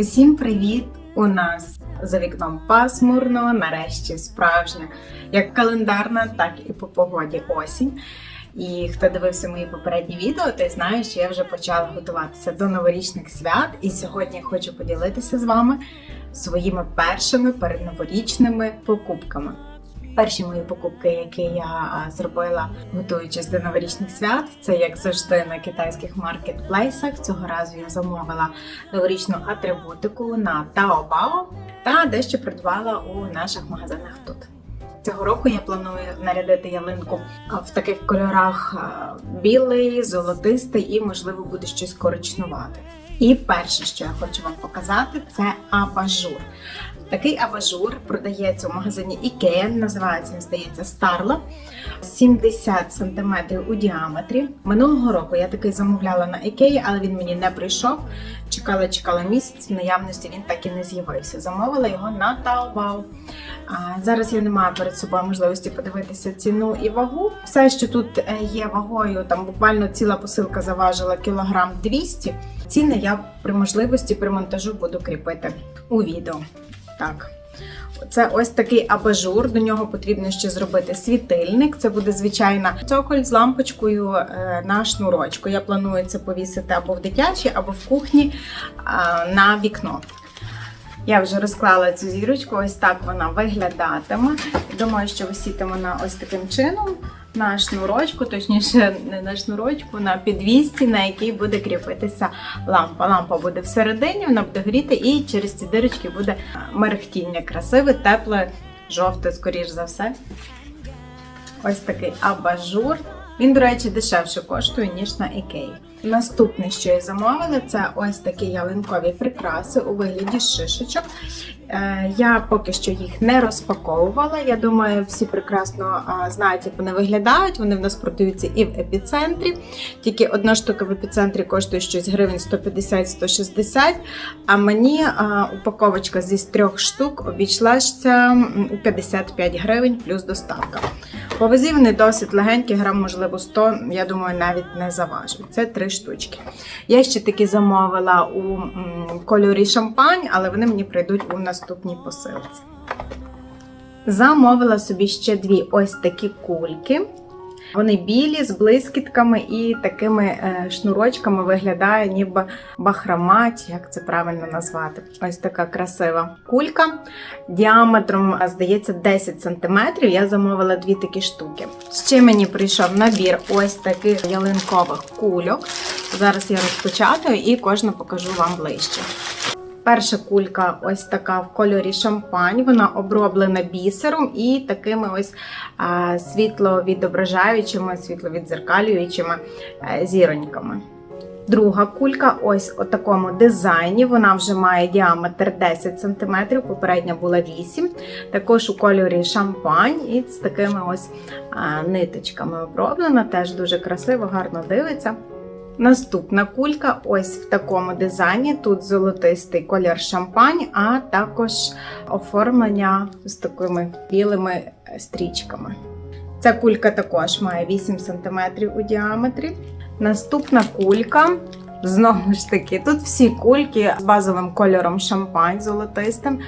Усім привіт! У нас за вікном пасмурно, нарешті справжня, як календарна, так і по погоді осінь. І хто дивився мої попередні відео, той знає, що я вже почала готуватися до новорічних свят. І сьогодні я хочу поділитися з вами своїми першими передноворічними покупками. Перші мої покупки, які я зробила, готуючись до новорічних свят, це як завжди на китайських маркетплейсах. Цього разу я замовила новорічну атрибутику на Taobao та дещо придбала у наших магазинах тут. Цього року я планую нарядити ялинку в таких кольорах білий, золотистий і, можливо, буде щось коричнувате. І перше, що я хочу вам показати, це абажур. Такий абажур продається у магазині IKEA, називається, він здається, Starla. 70 см у діаметрі. Минулого року я такий замовляла на IKEA, але він мені не прийшов. Чекала, чекала місяць, в наявності він так і не з'явився. Замовила його на Taobao. Зараз я не маю перед собою можливості подивитися ціну і вагу. Все, що тут е, є вагою, там буквально ціла посилка заважила кілограм 200. Ціни я при можливості при монтажу буду кріпити у відео. Так. Це ось такий абажур. До нього потрібно ще зробити світильник. Це буде звичайна цоколь з лампочкою е, на шнурочку. Я планую це повісити або в дитячій, або в кухні е, на вікно. Я вже розклала цю зірочку, ось так вона виглядатиме. Думаю, що висітиме вона ось таким чином на шнурочку, точніше, не на шнурочку, на підвісті, на якій буде кріпитися лампа. Лампа буде всередині, вона буде гріти, і через ці дирочки буде мерехтіння красиве, тепле, жовте, скоріш за все. Ось такий абажур. Він, до речі, дешевше коштує, ніж на Ікеї. Наступне, що я замовила, це ось такі ялинкові прикраси у вигляді шишечок. Е, Я поки що їх не розпаковувала. Я думаю, всі прекрасно знають, як вони виглядають. Вони в нас продаються і в епіцентрі. Тільки одна штука в епіцентрі коштує щось гривень 150-160. А мені упаковочка зі трьох штук обійшлася у 55 гривень плюс доставка. По не досить легенький, грам, можливо, 100, я думаю, навіть не заважив. Це три штучки. Я ще таки замовила у кольорі шампань, але вони мені прийдуть у наступній посилці. Замовила собі ще дві ось такі кульки. Вони білі з блискітками і такими е, шнурочками виглядає, ніби бахрома, чи як це правильно назвати. Ось така красива кулька. Діаметром, е, здається, 10 см. Я замовила дві такі штуки. Ще мені прийшов набір ось таких ялинкових кульок. Зараз я розпочатую і кожну покажу вам ближче. Перша кулька ось така в кольорі шампань. Вона оброблена бісером і такими ось світловідображаючими, світловідзеркалюючими а, зіроньками. Друга кулька ось у такому дизайні. Вона вже має діаметр 10 см, попередня була 8 Також у кольорі шампань і з такими ось ниточками оброблена. Теж дуже красиво, гарно дивиться. Наступна кулька ось в такому дизайні. Тут золотистий колір шампань, а також оформлення з такими білими стрічками. Ця кулька також має 8 см у діаметрі. Наступна кулька. Знову ж таки, тут всі кульки з базовим кольором шампань золотистим,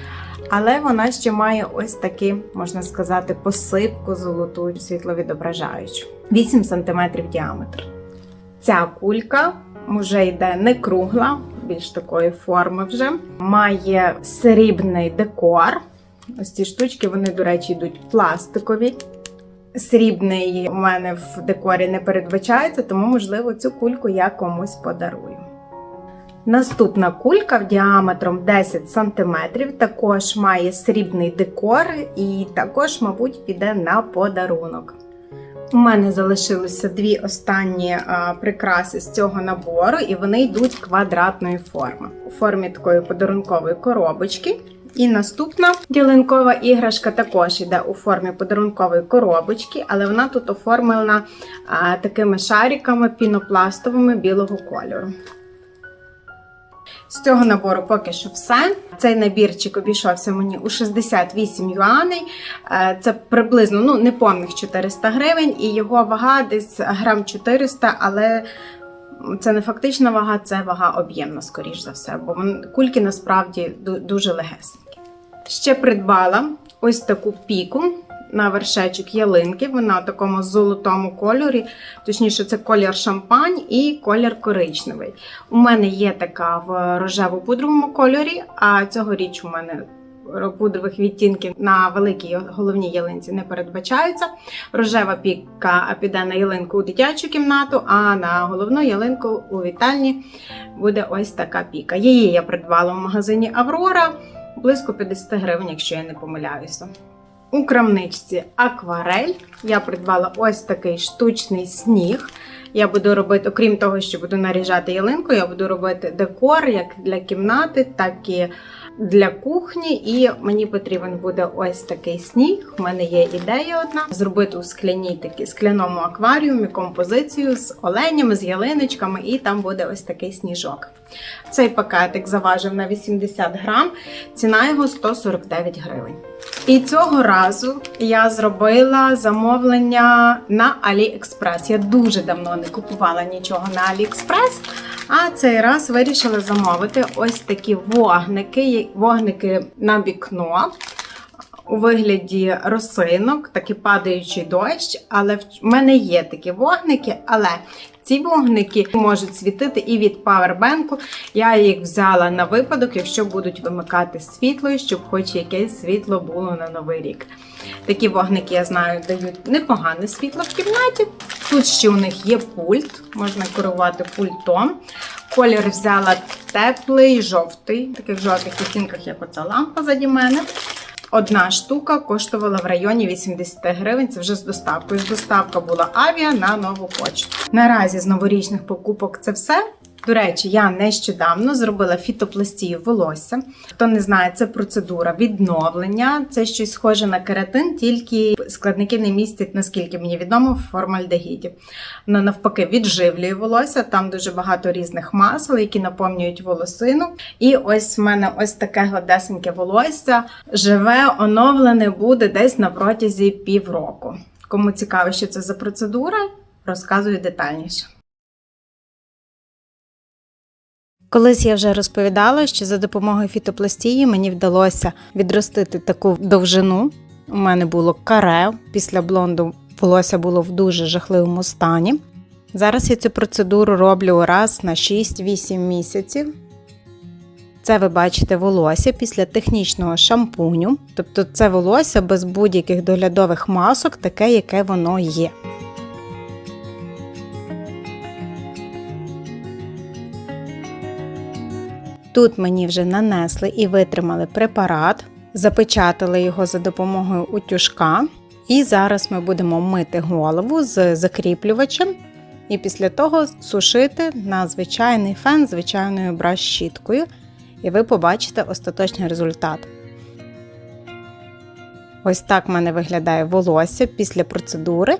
але вона ще має ось такі, можна сказати, посипку золоту світловідображаючу. 8 см діаметр. Ця кулька вже йде не кругла, більш такої форми вже. Має срібний декор. Ось ці штучки, вони, до речі, йдуть пластикові. Срібний у мене в декорі не передбачається, тому, можливо, цю кульку я комусь подарую. Наступна кулька діаметром 10 см, також має срібний декор і також, мабуть, піде на подарунок. У мене залишилися дві останні прикраси з цього набору, і вони йдуть квадратної форми у формі такої подарункової коробочки. І наступна ялинкова іграшка також йде у формі подарункової коробочки, але вона тут оформлена такими шариками пінопластовими білого кольору. З цього набору поки що все. Цей набірчик обійшовся мені у 68 юаней. Е, Це приблизно ну, неповних 400 гривень, і його вага десь грам 400, але Це не фактична вага, це вага об'ємна, скоріш за все, бо кульки насправді дуже легесенькі. Ще придбала ось таку піку на вершечок ялинки. Вона в такому золотому кольорі, точніше, це колір шампань і колір коричневий. У мене є така в рожево-пудровому кольорі, а цьогоріч у мене пудрових відтінків на великій головній ялинці не передбачаються. Рожева піка піде на ялинку у дитячу кімнату, а на головну ялинку у вітальні буде ось така піка. Її я придбала в магазині Аврора близько 50 гривень, якщо я не помиляюся. У крамничці акварель я придбала ось такий штучний сніг. Я буду робити, окрім того, що буду наріжати ялинку, я буду робити декор як для кімнати, так і для кухні. І мені потрібен буде ось такий сніг. У мене є ідея одна зробити у скляній такі скляному акваріумі композицію з оленями, з ялиночками, і там буде ось такий сніжок. Цей пакетик заважив на 80 грам, ціна його 149 гривень. І цього разу я зробила замовлення на AliExpress. Я дуже давно не купувала нічого на AliExpress, а цей раз вирішили замовити ось такі вогники, вогники на вікно. У вигляді росинок, такий падаючий дощ, але в мене є такі вогники, але ці вогники можуть світити і від павербенку. Я їх взяла на випадок, якщо будуть вимикати світло, щоб хоч якесь світло було на новий рік. Такі вогники, я знаю, дають непогане світло в кімнаті. Тут ще у них є пульт, можна керувати пультом. Колір взяла теплий, жовтий, в таких жовтих відтінках, як оця лампа заді мене. Одна штука коштувала в районі 80 гривень. Це вже з доставкою. З доставка була авіа на нову почту. Наразі з новорічних покупок це все. До речі, я нещодавно зробила фітопластію волосся. Хто не знає, це процедура відновлення. Це щось схоже на кератин, тільки складники не містять, наскільки мені відомо, в формальдегіді. Воно навпаки відживлює волосся. Там дуже багато різних масел, які наповнюють волосину. І ось в мене ось таке гладесеньке волосся живе, оновлене буде десь на протязі півроку. Кому цікаво, що це за процедура, розказую детальніше. Колись я вже розповідала, що за допомогою фітопластії мені вдалося відростити таку довжину. У мене було каре, після блонду волосся було в дуже жахливому стані. Зараз я цю процедуру роблю раз на 6-8 місяців. Це ви бачите волосся після технічного шампуню. Тобто це волосся без будь-яких доглядових масок, таке, яке воно є. Тут мені вже нанесли і витримали препарат, запечатали його за допомогою утюжка. І зараз ми будемо мити голову з закріплювачем. І після того сушити на звичайний фен звичайною браш-щіткою. І ви побачите остаточний результат. Ось так в мене виглядає волосся після процедури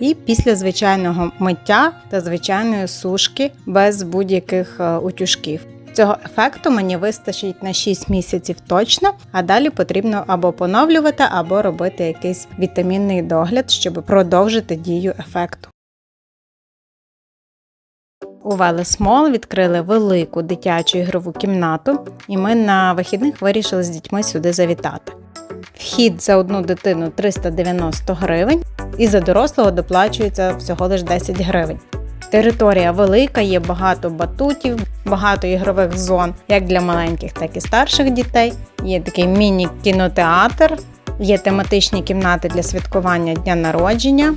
і після звичайного миття та звичайної сушки без будь-яких е, утюжків. Цього ефекту мені вистачить на 6 місяців точно, а далі потрібно або поновлювати, або робити якийсь вітамінний догляд, щоб продовжити дію ефекту. У Велес Мол відкрили велику дитячу ігрову кімнату, і ми на вихідних вирішили з дітьми сюди завітати. Вхід за одну дитину 390 гривень, і за дорослого доплачується всього лише 10 гривень. Територія велика, є багато батутів, багато ігрових зон як для маленьких, так і старших дітей. Є такий міні-кінотеатр, є тематичні кімнати для святкування дня народження.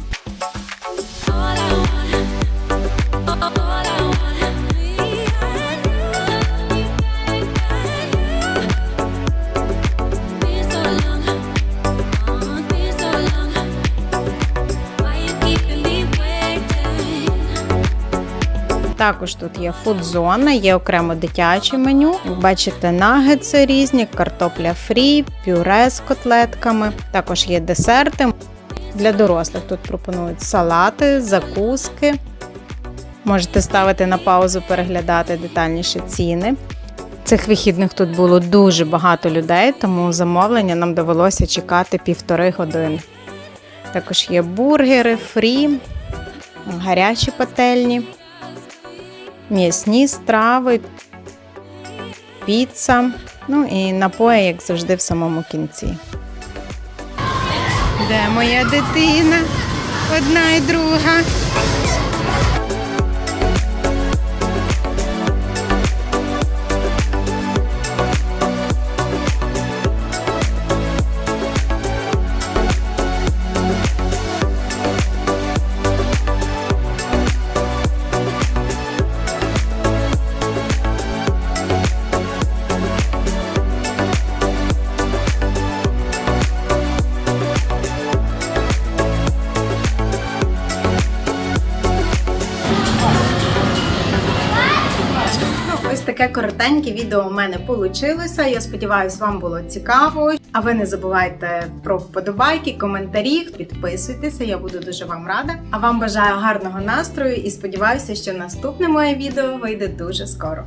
Також тут є фудзона, є окремо дитяче меню. Як бачите, нагетси різні, картопля фрі, пюре з котлетками. Також є десерти. Для дорослих тут пропонують салати, закуски. Можете ставити на паузу, переглядати детальніше ціни. Цих вихідних тут було дуже багато людей, тому замовлення нам довелося чекати півтори години. Також є бургери, фрі, гарячі пательні. М'ясні страви, піца, ну і напої, як завжди, в самому кінці. Де моя дитина? Одна і друга. Таке коротеньке відео у мене вийшло. Я сподіваюся, вам було цікаво. А ви не забувайте про вподобайки, коментарі, підписуйтеся, я буду дуже вам рада. А вам бажаю гарного настрою і сподіваюся, що наступне моє відео вийде дуже скоро.